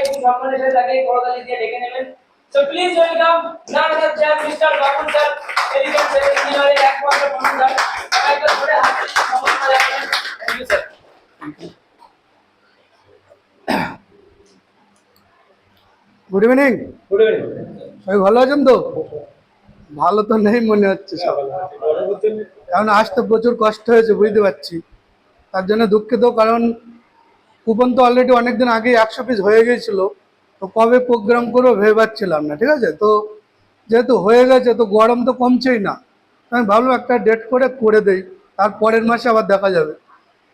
একটু সম্মানের সাথে তাকে করতালি দিয়ে ডেকে নেবেন। So please welcome none other sir mister Babul sir এদিকে স্যার ইঞ্জিনিয়ারের একমাত্র কমান্ডার একটা ধরে হাতে সম্মান জানাবেন। Thank you sir good evening good evening সবাই ভালো আছেন তো? ভালো তো নেই মনে হচ্ছে সব। কারণ আসতে প্রচুর কষ্ট হয়েছে বুঝতে পারছি। তার জন্য দুঃখিত কারণ কুপন তো অলরেডি অনেকদিন আগে একশো পিস হয়ে গিয়েছিল, তো কবে প্রোগ্রাম করব ভেবে পাচ্ছিলাম না, ঠিক আছে? তো যেহেতু হয়ে গেছে, তো গরম তো কমছেই না। আমি ভাবলাম একটা ডেট করে করে দেই, তার পরের মাসে আবার দেখা যাবে।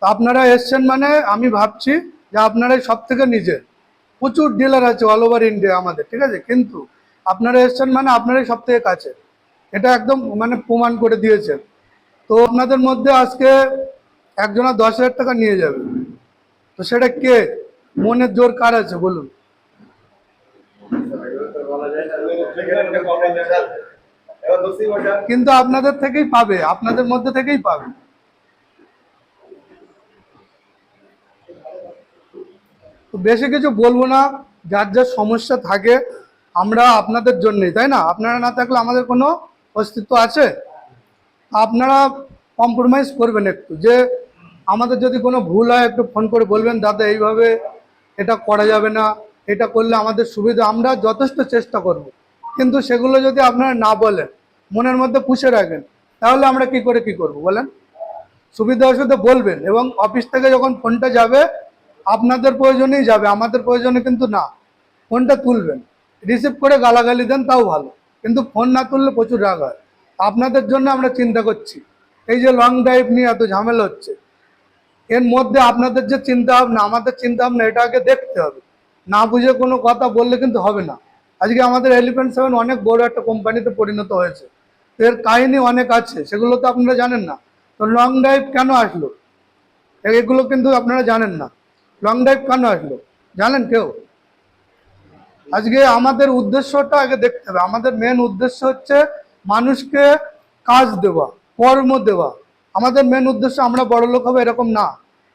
তো আপনারা এসছেন মানে আমি ভাবছি যে আপনারাই সব থেকে নিজের প্রচুর ডিলার আছে অল ওভার ইন্ডিয়া আমাদের, ঠিক আছে? কিন্তু আপনারা এসছেন মানে আপনারাই সব থেকে কাছে। এটা একদম মানে প্রমাণ করে দিয়েছেন। তো আপনাদের মধ্যে আজকে একজনা দশ হাজার টাকা নিয়ে যাবে। তো সেটা কে? মনের জোর কার আছে, বলুন। কিন্তু আপনাদের থেকেই পাবে, আপনাদের মধ্যে থেকেই পাবে। বেশি কিছু বলব না, যার যার সমস্যা থাকে, আমরা আপনাদের জন্যই, তাই না? আপনারা না থাকলে আমাদের কোনো অস্তিত্ব আছে? আপনারা কম্প্রোমাইজ করবেন একটু, যে আমাদের যদি কোনো ভুল হয়, একটু ফোন করে বলবেন, দাদা, এইভাবে এটা করা যাবে না, এটা করলে আমাদের সুবিধা, আমরা যথেষ্ট চেষ্টা করব। কিন্তু সেগুলো যদি আপনারা না বলেন, মনের মধ্যে পুষে রাখেন, তাহলে আমরা কি করে কি করব বলেন? সুবিধা অসুবিধা বলবেন, এবং অফিস থেকে যখন ফোনটা যাবে, আপনাদের প্রয়োজনেই যাবে, আমাদের প্রয়োজনে কিন্তু না। ফোনটা তুলবেন, রিসিভ করে গালাগালি দেন, তাও ভালো। কিন্তু ফোন না তুললে প্রচুর রাগ হয়। আপনাদের জন্য আমরা চিন্তা করছি, এই যে লং ড্রাইভ নিয়ে এত ঝামেলা হচ্ছে এর মধ্যে আপনাদের যে চিন্তা ভাবনা আমাদের চিন্তা ভাবনা এটা আগে দেখতে হবে। না বুঝে কোনো কথা বললে কিন্তু হবে না। আজকে আমাদের এলিফেন্ট সেভেন অনেক বড় একটা কোম্পানিতে পরিণত হয়েছে। এর কাহিনী অনেক আছে, সেগুলো তো আপনারা জানেন না। তো লং ড্রাইভ কেন আসলো? এগুলো কিন্তু আপনারা জানেন না। লং ড্রাইভ কেন আসলো? জানেন কেউ? আজকে আমাদের উদ্দেশ্যটা আগে দেখতে হবে। আমাদের মেন উদ্দেশ্য হচ্ছে মানুষকে কাজ দেওয়া, কর্ম দেওয়া। আমাদের মেন উদ্দেশ্য আমরা বড় লোক হব এরকম না।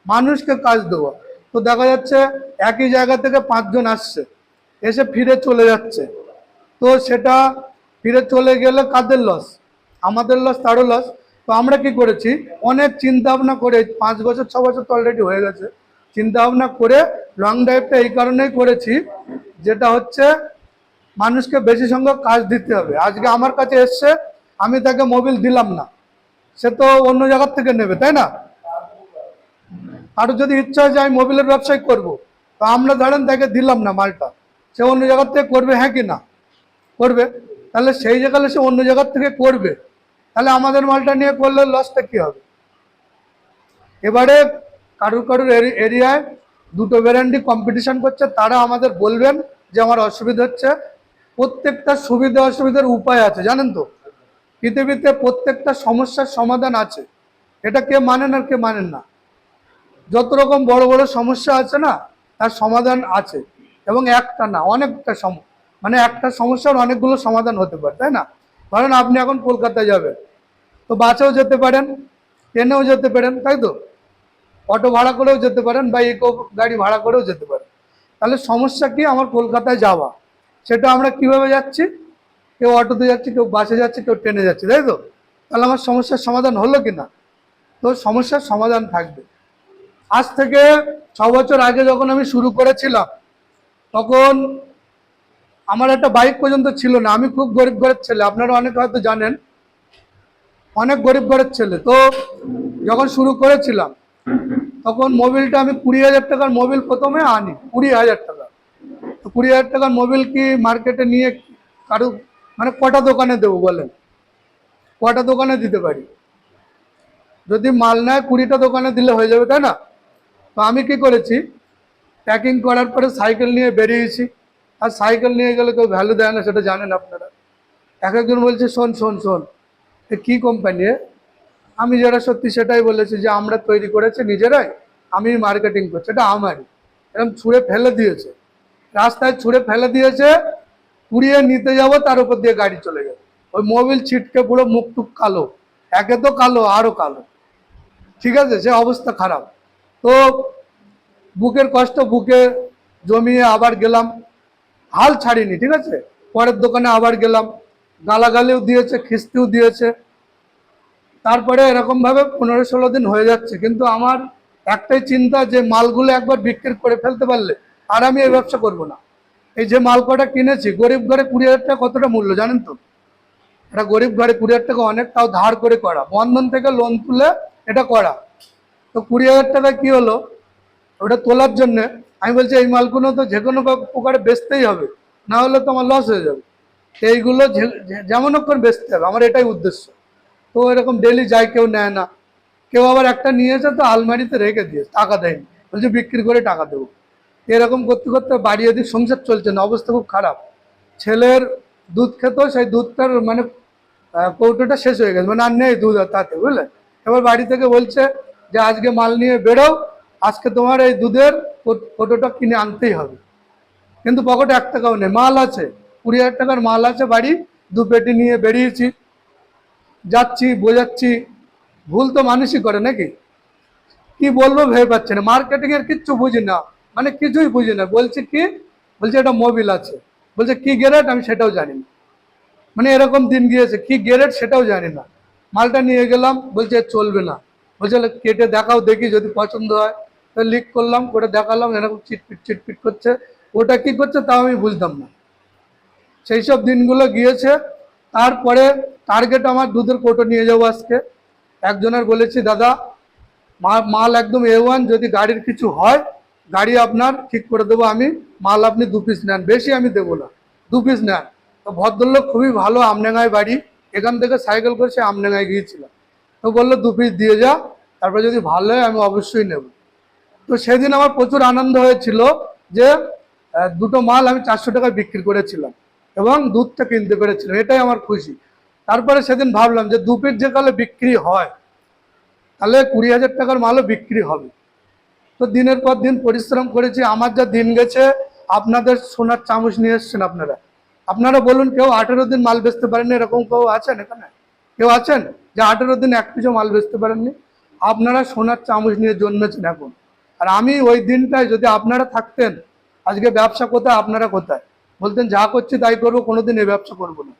মানুষকে কাজ দেওয়া তো দেখা যাচ্ছে একই জায়গা থেকে পাঁচজন আসছে, এসে ফিরে চলে যাচ্ছে। তো সেটা ফিরে চলে গেলে কাদের লস আমাদের লস তারও লস তো আমরা কি করেছি? অনেক চিন্তা ভাবনা করে, পাঁচ বছর, ছ বছর তো অলরেডি হয়ে গেছে। চিন্তা ভাবনা করে লং ড্রাইভটা এই কারণেই করেছি, যেটা হচ্ছে মানুষকে বেশি সংখ্যক কাজ দিতে হবে। আজকে আমার কাছে এসছে, আমি তাকে মোবিল দিলাম না। সে তো অন্য জায়গার থেকে নেবে, তাই না? কারও যদি ইচ্ছা হয় যে আমি মোবিলের ব্যবসায় করব, তো আমরা ধরেন তাকে দিলাম না মালটা, সে অন্য জায়গার থেকে করবে হ্যাঁ কি না? করবে। তাহলে সেই জায়গায় সে অন্য জায়গার থেকে করবে। তাহলে আমাদের মালটা নিয়ে করলে লসটা কি হবে? এবারে কারুর কারুর এরি- এরিয়ায় দুটো ব্র্যান্ডই কম্পিটিশন করছে, তারা আমাদের বলবেন যে আমার অসুবিধা হচ্ছে। প্রত্যেকটা সুবিধা অসুবিধার উপায় আছে, জানেন তো? পৃথিবীতে প্রত্যেকটা সমস্যার সমাধান আছে। এটা কে মানেন আর কে মানেন না। যত রকম বড় বড় সমস্যা আছে না, তার সমাধান আছে। এবং একটা না, অনেকটা সম মানে একটা সমস্যার অনেকগুলো সমাধান হতে পারে, তাই না? ধরেন আপনি এখন কলকাতায় যাবেন, তো বাসেও যেতে পারেন, ট্রেনেও যেতে পারেন, তাই তো? অটো ভাড়া করেও যেতে পারেন, বা ইকো গাড়ি ভাড়া করেও যেতে পারেন। তাহলে সমস্যা কি? আমার কলকাতায় যাওয়া। সেটা আমরা কীভাবে যাচ্ছি? কেউ অটোতে যাচ্ছে, কেউ বাসে যাচ্ছে, কেউ ট্রেনে যাচ্ছে, তাই তো? তাহলে আমার সমস্যার সমাধান হলো কি না তো সমস্যার সমাধান থাকবে। আজ থেকে ছ বছর আগে যখন আমি শুরু করেছিলাম, তখন আমার একটা বাইক পর্যন্ত ছিল না। আমি খুব গরিব ঘরের ছেলে, আপনারা অনেক হয়তো জানেন। অনেক গরিব ঘরের ছেলে। তো যখন শুরু করেছিলাম, তখন মোবিলটা আমি কুড়ি হাজার টাকার মোবিল প্রথমে আনি, কুড়ি হাজার টাকা। তো কুড়ি হাজার টাকার মোবিল কি মার্কেটে নিয়ে কারও মানে কটা দোকানে দেবো বলেন? কটা দোকানে দিতে পারি? যদি মাল নেয় কুড়িটা দোকানে দিলে হয়ে যাবে, তাই না? তো আমি কি করেছি? প্যাকিং করার পরে সাইকেল নিয়ে বেরিয়েছি। আর সাইকেল নিয়ে গেলে কেউ ভ্যালু দেয় না, সেটা জানেন আপনারা। এক একজন বলছে, শোন শোন শোন কী কোম্পানি আমি যেটা সত্যি সেটাই বলেছি যে, আমরা তৈরি করেছি নিজেরাই আমি মার্কেটিং করছি। এটা আমারই। এরকম ছুঁড়ে ফেলে দিয়েছে। রাস্তায় ছুঁড়ে ফেলে দিয়েছে কুড়িয়ে নিতে যাব, তার উপর দিয়ে গাড়ি চলে যাবে। ওই মোবিল ছিটকে পুরো মুখ টুক কালো। একে তো কালো আরও কালো। ঠিক আছে? সে অবস্থা খারাপ। তো বুকের কষ্ট, বুকে জমিয়ে আবার গেলাম। হাল ছাড়িনি, ঠিক আছে? পরের দোকানে আবার গেলাম। গালাগালিও দিয়েছে, খিস্তিও দিয়েছে। তারপরে এরকমভাবে পনেরো ষোলো দিন হয়ে যাচ্ছে। কিন্তু আমার একটাই চিন্তা যে মালগুলো একবার বিক্রি করে ফেলতে পারলে আর আমি এই ব্যবসা করব না। এই যে মাল কটা কিনেছি, গরিব ঘরে কুড়ি হাজার টাকা কতটা মূল্য জানেন তো? এটা গরিব ঘরে কুড়ি হাজার টাকা অনেক, তাও ধার করে করা। বন্ধন থেকে লোন তুলে এটা করা। তো কুড়ি হাজার টাকা কি হলো? ওটা তোলার জন্য আমি বলছি, এই মালগুলো তো যে কোনো প্রকারে বেচতেই হবে, না হলে তো আমার লস হয়ে যাবে। এইগুলো যেমন করে বেচতে হবে, আমার এটাই উদ্দেশ্য। তো এরকম ডেলি যায়, কেউ নেয় না। কেউ আবার একটা নিয়েছে তো আলমারিতে রেখে দিয়ে টাকা দেয়নি। বলছে বিক্রি করে টাকা দেবো। এরকম করতে করতে বাড়ি এদিক সংসার চলছে না, অবস্থা খুব খারাপ। ছেলের দুধ খেত সেই দুধটার মানে কৌটোটা শেষ হয়ে গেছে মানে আর নেই দুধ আর তাতে, বুঝলে? এবার বাড়ি থেকে বলছে যে, আজকে মাল নিয়ে বেরো আজকে তোমার এই দুধের কৌটোটা কিনে আনতেই হবে। কিন্তু পকেটে এক টাকাও নেই, মাল আছে, কুড়ি হাজার টাকার মাল আছে বাড়ি, দু পেটি নিয়ে বেরিয়েছি, যাচ্ছি, বোঝাচ্ছি, ভুল তো মানুষই করে নাকি? কি বলব ভেবে পাচ্ছে না মার্কেটিং এর কিচ্ছু বুঝি না। মানে কিছুই বুঝি না। বলছি কি? বলছে এটা মোবিল আছে। বলছে, কি গ্যারেট? আমি সেটাও জানি না। মানে এরকম দিন গিয়েছে। কি গ্যারেট? সেটাও জানি না। মালটা নিয়ে গেলাম। বলছে চলবে না। বলছে কেটে দেখাও দেখি যদি পছন্দ হয়। তো লিক করলাম, করে দেখালাম। এরকম চিটপিট চিটপিট করছে। ওটা কি করছে তাও আমি বুঝতাম না। সেই সব দিনগুলো গিয়েছে। তারপরে টার্গেট আমার দুধের কোটো নিয়ে যাব আজকে। একজনের বলেছি, দাদা মাল একদম এ ওয়ান যদি গাড়ির কিছু হয় গাড়ি আপনার ঠিক করে দেবো আমি, মাল আপনি দু পিস নেন, বেশি আমি দেবো না, দু পিস নেন। তো ভদ্রলোক খুবই ভালো আমডাঙ্গায় বাড়ি, এখান থেকে সাইকেল করে সে আমডাঙ্গায় গিয়েছিলাম। তো বলল, দু পিস দিয়ে যা, তারপরে যদি ভালো হয় আমি অবশ্যই নেব। তো সেদিন আমার প্রচুর আনন্দ হয়েছিল যে দুটো মাল আমি চারশো টাকায় বিক্রি করেছিলাম এবং দুধটা কিনতে পেরেছিলাম, এটাই আমার খুশি। তারপরে সেদিন ভাবলাম যে, দু পিস যে কালে বিক্রি হয়, তাহলে কুড়ি হাজার টাকার মালও বিক্রি হবে। তো দিনের পর দিন পরিশ্রম করেছি, আমার যা দিন গেছে, আপনাদের সোনার চামচ নিয়ে এসছেন আপনারা। আপনারা বলুন, কেউ আঠেরো দিন মাল বেচতে পারেননি? এরকম কেউ আছেন এখানে? কেউ আছেন? যে আঠেরো দিন এক পিছু মাল বেচতে পারেননি? আপনারা সোনার চামচ নিয়ে জন্মেছেন এখন। আর আমি ওই দিনটায় যদি আপনারা থাকতেন, আজকে ব্যবসা কোথায়, আপনারা কোথায়? বলতেন, যা করছি তাই করব, কোনোদিন এই ব্যবসা করব না।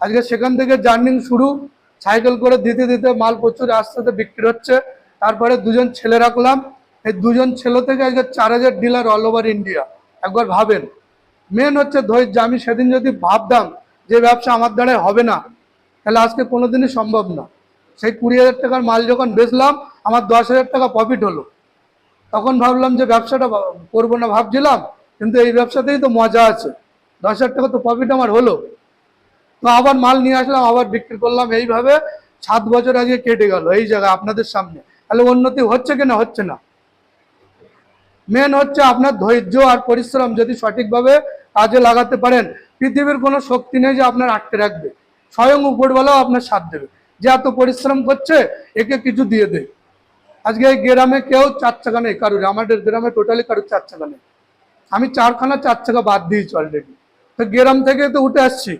আজকে সেখান থেকে জার্নিং শুরু, সাইকেল করে দিতে দিতে মাল প্রচুর আস্তে আস্তে বিক্রি হচ্ছে, তারপরে দুজন ছেলে রাখলাম এই দুজন ছেলে থেকে আজকে চার হাজার ডিলার অল ওভার ইন্ডিয়া একবার ভাবেন। মেন হচ্ছে ধৈর্য। আমি সেদিন যদি ভাবতাম যে ব্যবসা আমার দ্বারাই হবে না, তাহলে আজকে কোনোদিনই সম্ভব না। সেই কুড়ি হাজার টাকার মাল যখন বেচলাম, আমার দশ হাজার টাকা প্রফিট হলো। তখন ভাবলাম যে ব্যবসাটা করব না ভাবছিলাম, কিন্তু এই ব্যবসাতেই তো মজা আছে। দশ হাজার টাকা তো প্রফিট আমার হলো। তো আবার মাল নিয়ে আসলাম, আবার বিক্রি করলাম। এইভাবে সাত বছর আগে কেটে গেল এই জায়গায় আপনাদের সামনে। তাহলে উন্নতি হচ্ছে কিনা হচ্ছে না? মেন হচ্ছে আপনার ধৈর্য আর পরিশ্রম যদি সঠিকভাবে কাজে লাগাতে পারেন, পৃথিবীর কোনো শক্তি নেই যে আপনার আটকে রাখবে। স্বয়ং উপরবেলাও আপনার সাথ দেবে। যে এত পরিশ্রম করছে, একে কিছু দিয়ে দেয় আজকে এই গ্রামে কেউ চার চাকা নেই কারুর, আমাদের গ্রামে টোটালি কারুর চার চাকা নেই। আমি চারখানা চার চাকা বাদ দিয়েছি অলরেডি তো গ্রাম থেকে তো উঠে আসছি।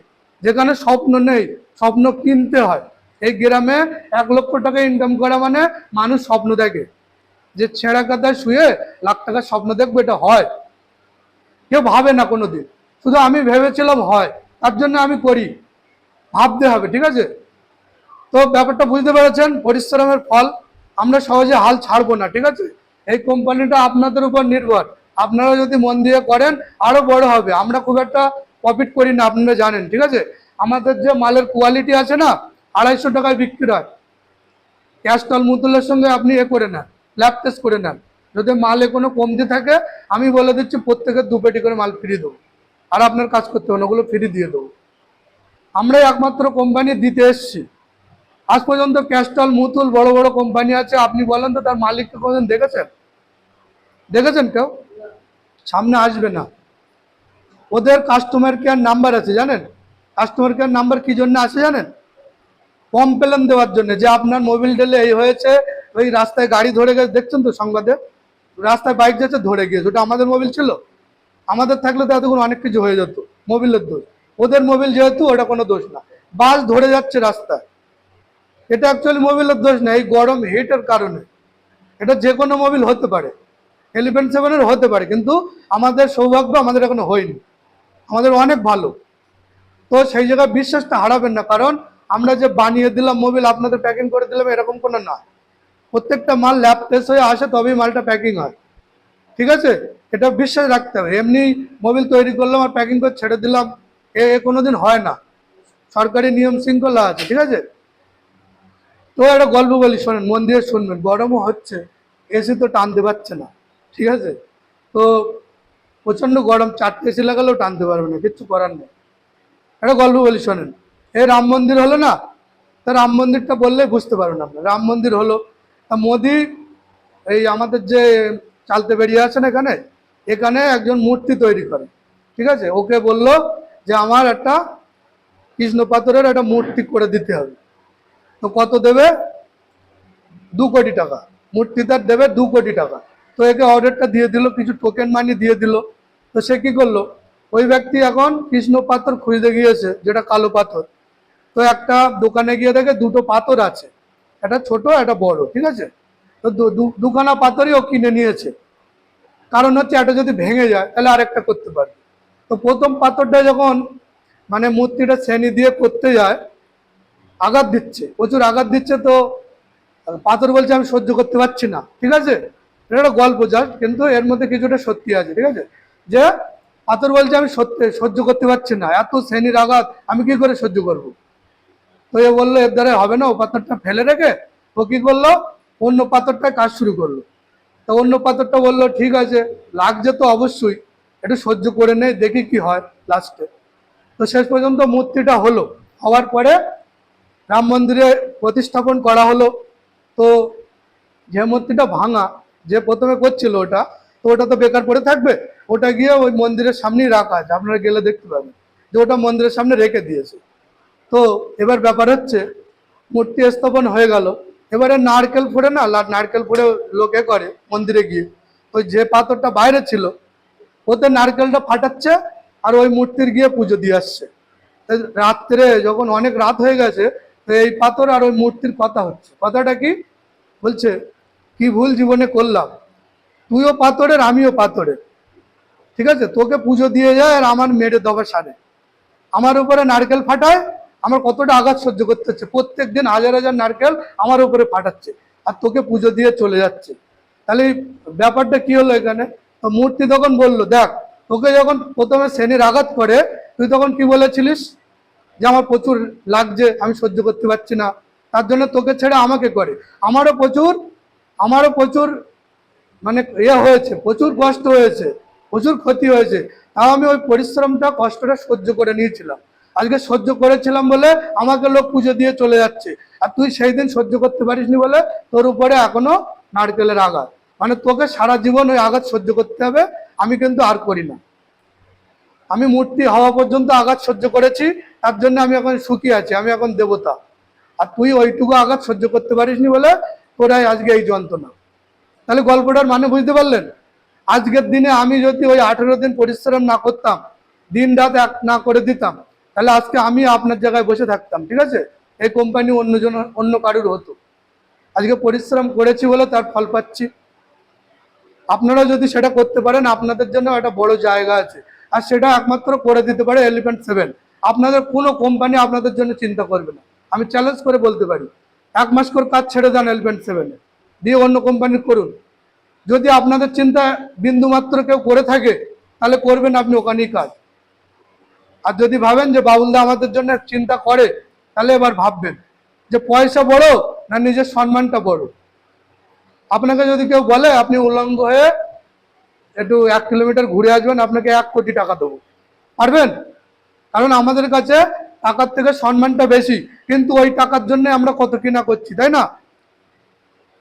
যেখানে স্বপ্ন নেই, স্বপ্ন কিনতে হয়। এই গ্রামে এক লক্ষ টাকা ইনকাম করা মানে মানুষ স্বপ্ন দেখে। যে ছেঁড়া কাদায় শুয়ে লাখ টাকার স্বপ্ন দেখব এটা হয়। কেউ ভাবে না কোনো দিন শুধু আমি ভেবেছিলাম হয়, তার জন্য আমি করি। ভাবতে হবে, ঠিক আছে? তো ব্যাপারটা বুঝতে পেরেছেন, পরিশ্রমের ফল। আমরা সহজে হাল ছাড়বো না, ঠিক আছে? এই কোম্পানিটা আপনাদের উপর নির্ভর। আপনারা যদি মন দিয়ে করেন, আরও বড় হবে। আমরা খুব একটা প্রফিট করি না, আপনারা জানেন, ঠিক আছে? আমাদের যে মালের কোয়ালিটি আছে না, আড়াইশো টাকায় বিক্রি হয়। ক্যাশ ক্যাস্টল মুতুলের সঙ্গে আপনি এ করে নেন। ল্যাব টেস্ট করে নেন। যদি মালে কোনো কমতি থাকে, আমি বলে দিচ্ছি প্রত্যেকের দু পেটি করে মাল ফ্রি দেবো। আর আপনার কাজ করতে হবে ওগুলো ফ্রি দিয়ে দেবো। আমরাই একমাত্র কোম্পানি দিতে এসছি। আজ পর্যন্ত ক্যাস্টল মুতুল বড় বড় কোম্পানি আছে। আপনি বলেন তো তার মালিককে কোনদিন দেখেছেন? দেখেছেন কেউ? সামনে আসবে না। ওদের কাস্টমার কেয়ার নাম্বার আছে, জানেন? কাস্টমার কেয়ার নাম্বার কি জন্য আছে জানেন? কমপ্লেন দেওয়ার জন্য, যে আপনার মোবিল ডেলে এই হয়েছে ওই রাস্তায় গাড়ি ধরে গেছে, দেখছেন তো সংবাদে? রাস্তায় বাইক যাচ্ছে, ধরে গিয়েছে। ওটা আমাদের মোবিল ছিল। আমাদের থাকলে তো এতক্ষণ অনেক কিছু হয়ে যেত, মোবিলের দোষ। ওদের মোবিল যেহেতু, ওটা কোনো দোষ না। বাস ধরে যাচ্ছে রাস্তায়। এটা অ্যাকচুয়ালি মোবিলের দোষ না, এই গরম হিটের কারণে। এটা যে কোনো মোবিল হতে পারে। এলিভেন সেভেনের হতে পারে, কিন্তু আমাদের সৌভাগ্য আমাদের এখনও হয়নি। আমাদের অনেক ভালো। তো সেই জায়গায় বিশ্বাসটা হারাবেন না, কারণ আমরা যে বানিয়ে দিলাম মোবিল, আপনাদের প্যাকিং করে দিলাম, এরকম কোনো না প্রত্যেকটা মাল ল্যাব টেস্ট হয়ে আসে তবেই মালটা প্যাকিং হয়। ঠিক আছে? এটা বিশ্বাস রাখতে হবে। এমনি মোবিল তৈরি করলাম আর প্যাকিং করে ছেড়ে দিলাম, এ এ কোনোদিন হয় না। সরকারি নিয়ম শৃঙ্খলা আছে, ঠিক আছে? তো একটা গল্প বলি, শোনেন, মন দিয়ে শুনবেন। গরমও হচ্ছে এসি তো টানতে পারছে না, ঠিক আছে? তো প্রচণ্ড গরম, চারটে এসি লাগালেও টানতে পারবে না, কিচ্ছু করার নেই। একটা গল্প বলি, শোনেন। এই রাম মন্দির হলো না? তা রাম মন্দিরটা বললেই বুঝতে পারবেন আপনার। রাম মন্দির হলো মোদি, এই আমাদের যে চালতে বেরিয়ে আছেন এখানে এখানে একজন মূর্তি তৈরি করে ঠিক আছে? ওকে বলল যে আমার একটা কৃষ্ণ পাথরের একটা মূর্তি করে দিতে হবে। তো কত দেবে? দু কোটি টাকা। মূর্তিদার দেবে দু কোটি টাকা। তো একে অর্ডারটা দিয়ে দিল, কিছু টোকেন মানি দিয়ে দিল। তো সে কি করল? ওই ব্যক্তি এখন কৃষ্ণ পাথর খুঁজতে গিয়েছে, যেটা কালো পাথর। তো একটা দোকানে গিয়ে দেখে দুটো পাথর আছে। একটা ছোট একটা বড়, ঠিক আছে? তো দুখানা পাথরই ও কিনে নিয়েছে। কারণ হচ্ছে একটা যদি ভেঙে যায়, তাহলে আরেকটা করতে পারবে। তো প্রথম পাথরটা যখন মানে মূর্তিটা শ্রেণি দিয়ে করতে যায়, আঘাত দিচ্ছে, প্রচুর আঘাত দিচ্ছে তো, পাথর বলছে আমি সহ্য করতে পারছি না, ঠিক আছে? এটা একটা গল্প জাস্ট, কিন্তু এর মধ্যে কিছুটা সত্যি আছে, ঠিক আছে? যে পাথর বলছে আমি সত্যি সহ্য করতে পারছি না, এত শ্রেণির আঘাত, আমি কি করে সহ্য করব? তো এ বলল, এর দ্বারা হবে না, ও পাথরটা ফেলে রেখে ও কি করল? অন্য পাথরটা কাজ শুরু করল। তো অন্য পাথরটা বলল, ঠিক আছে, লাগছে তো অবশ্যই, একটু সহ্য করে নেই দেখি কি হয় লাস্টে তো শেষ পর্যন্ত মূর্তিটা হলো। হওয়ার পরে রাম মন্দিরে প্রতিস্থাপন করা হলো। তো যে মূর্তিটা ভাঙা, যে প্রথমে করছিল ওটা, তো ওটা তো বেকার পড়ে থাকবে, ওটা গিয়ে ওই মন্দিরের সামনেই রাখা আছে, আপনারা গেলে দেখতে পাবেন। যে ওটা মন্দিরের সামনে রেখে দিয়েছে। তো এবার ব্যাপার হচ্ছে, মূর্তি স্থাপন হয়ে গেল। এবারে নারকেল ফুড়ে না নারকেল ফুড়ে লোকে করে মন্দিরে গিয়ে। ওই যে পাথরটা বাইরে ছিল, ওতে নারকেলটা ফাটাচ্ছে আর ওই মূর্তির গিয়ে পুজো দিয়ে আসছে। রাত্রে যখন অনেক রাত হয়ে গেছে, তো এই পাথর আর ওই মূর্তির কথা হচ্ছে। কথাটা কি? বলছে, কি ভুল জীবনে করলাম। তুইও পাথরের, আমিও পাথরের। ঠিক আছে? তোকে পুজো দিয়ে যায় আর আমার মেরে দবা সারে। আমার উপরে নারকেল ফাটায় আমার কতটা আঘাত সহ্য করতে হচ্ছে? প্রত্যেক দিন হাজার হাজার নারকেল আমার উপরে ফাটাচ্ছে আর তোকে পুজো দিয়ে চলে যাচ্ছে। তাহলে ব্যাপারটা কি হলো এখানে? তো মূর্তি তখন বলল, দেখ, তোকে যখন প্রথমে শ্রেণির আঘাত করে, তুই তখন কি বলেছিলিস? যে আমার প্রচুর লাগছে, আমি সহ্য করতে পারছি না। তার জন্য তোকে ছেড়ে আমাকে করে। আমারও প্রচুর আমারও প্রচুর মানে ইয়ে হয়েছে, প্রচুর কষ্ট হয়েছে, প্রচুর ক্ষতি হয়েছে। তাও আমি ওই পরিশ্রমটা, কষ্টটা সহ্য করে নিয়েছিলাম। আজকে সহ্য করেছিলাম বলে আমাকে লোক পুজো দিয়ে চলে যাচ্ছে। আর তুই সেই দিন সহ্য করতে পারিসনি বলে তোর উপরে এখনও নারকেলের আঘাত। মানে তোকে সারা জীবন ওই আঘাত সহ্য করতে হবে, আমি কিন্তু আর করি না। আমি মূর্তি হওয়া পর্যন্ত আঘাত সহ্য করেছি, তার জন্য আমি এখন সুখী আছি, আমি এখন দেবতা। আর তুই ওইটুকু আঘাত সহ্য করতে পারিসনি বলে তোরাই আজকে এই যন্ত্রণা। তাহলে গল্পটার মানে বুঝতে পারলেন? আজকের দিনে আমি যদি ওই আঠেরো দিন পরিশ্রম না করতাম দিন রাত এক না করে দিতাম তাহলে আজকে আমি আপনার জায়গায় বসে থাকতাম, ঠিক আছে? এই কোম্পানি অন্যজন, অন্য কারুর হতো। আজকে পরিশ্রম করেছি বলে তার ফল পাচ্ছি। আপনারা যদি সেটা করতে পারেন, আপনাদের জন্য একটা বড় জায়গা আছে। আর সেটা একমাত্র করে দিতে পারে এলিফেন্ট সেভেন আপনাদের কোনো কোম্পানি আপনাদের জন্য চিন্তা করবে না। আমি চ্যালেঞ্জ করে বলতে পারি, এক মাস করে কাজ ছেড়ে দেন এলিফেন্ট সেভেনে দিয়ে অন্য কোম্পানি করুন। যদি আপনাদের চিন্তা বিন্দু মাত্র কেউ করে থাকে, তাহলে করবেন আপনি ওখানেই কাজ। আর যদি ভাবেন যে বাবুলদা আমাদের জন্য চিন্তা করে, তাহলে এবার ভাববেন যে পয়সা বড় না নিজের সম্মানটা বড়? আপনাকে যদি কেউ বলে, আপনি উলঙ্গ হয়ে একটু এক কিলোমিটার ঘুরে আসবেন, আপনাকে এক কোটি টাকা দেবো। পারবেন? কারণ আমাদের কাছে টাকার থেকে সম্মানটা বেশি, কিন্তু ওই টাকার জন্য আমরা কত কিনা করছি, তাই না?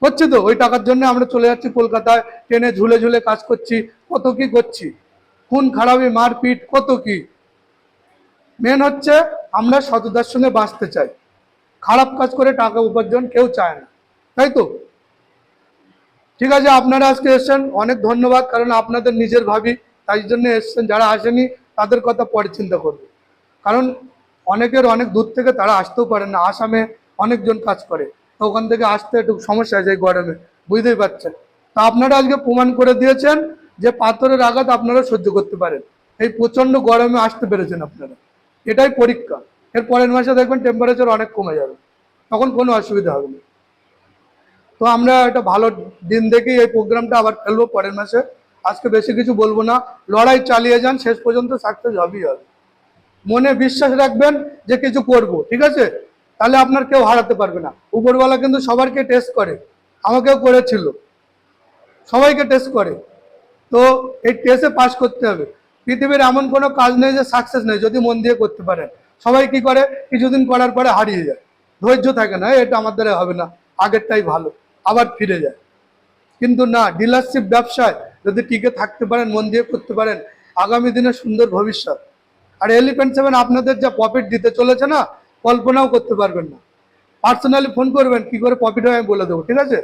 করছি তো, ওই টাকার জন্য আমরা চলে যাচ্ছি কলকাতায়, ট্রেনে ঝুলে ঝুলে কাজ করছি, কত কি করছি? খুন, খারাপি, মারপিট, কত কি? মেন হচ্ছে আমরা সততার সঙ্গে বাঁচতে চাই। খারাপ কাজ করে টাকা উপার্জন কেউ চায় না। তাই তো? ঠিক আছে, আপনারা আজকে এসছেন, অনেক ধন্যবাদ, কারণ আপনাদের নিজের ভাবি তাই জন্য এসছেন। যারা আসেনি, তাদের কথা পরে চিন্তা করবে। কারণ অনেকের অনেক দূর থেকে তারা আসতেও পারে না, আসামে অনেকজন কাজ করে। তো ওখান থেকে আসতে একটু সমস্যা এই গরমে, বুঝতেই পারছেন। তা আপনারা আজকে প্রমাণ করে দিয়েছেন যে পাথরের আঘাত আপনারা সহ্য করতে পারেন। এই প্রচণ্ড গরমে আসতে পেরেছেন আপনারা। এটাই পরীক্ষা। এর পরের মাসে দেখবেন টেম্পারেচার অনেক কমে যাবে। তখন কোনো অসুবিধা হবে না। তো আমরা একটা ভালো দিন দেখেই এই প্রোগ্রামটা আবার ফেলব পরের মাসে। আজকে বেশি কিছু বলব না। লড়াই চালিয়ে যান, শেষ পর্যন্ত সাকসেস হবেই হবে। মনে বিশ্বাস রাখবেন যে কিছু করব, ঠিক আছে? তাহলে আপনার কেউ হারাতে পারবে না। উপরওয়ালা কিন্তু সবারকে টেস্ট করে। আমাকেও করেছিল। সবাইকে টেস্ট করে। তো এই টেস্টে পাস করতে হবে। পৃথিবীর এমন কোনো কাজ নেই যে সাকসেস নেই, যদি মন দিয়ে করতে পারেন। সবাই কি করে? কিছুদিন করার পরে হারিয়ে যায়। ধৈর্য থাকে না এটা আমার দ্বারা হবে না, আগেরটাই ভালো, আবার ফিরে যায়। কিন্তু না ডিলারশিপ ব্যবসায় যদি টিকে থাকতে পারেন, মন দিয়ে করতে পারেন, আগামী দিনে সুন্দর ভবিষ্যৎ। আর এলিফ্যান্ট সেভেন আপনাদের যা প্রফিট দিতে চলেছে না, কল্পনাও করতে পারবেন না। পার্সোনালি ফোন করবেন, কি করে প্রফিট হয় আমি বলে দেবো, ঠিক আছে?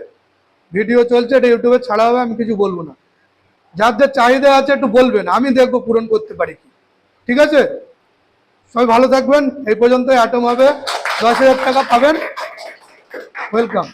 ভিডিও চলছে, এটা ইউটিউবে ছাড়া হবে, আমি কিছু বলব না। যার যার চাহিদা আছে একটু বলবেন, আমি দেখব পূরণ করতে পারি কি। ঠিক আছে? সবাই ভালো থাকবেন, এই পর্যন্ত অ্যাটম হবে। দশ হাজার টাকা পাবেন। ওয়েলকাম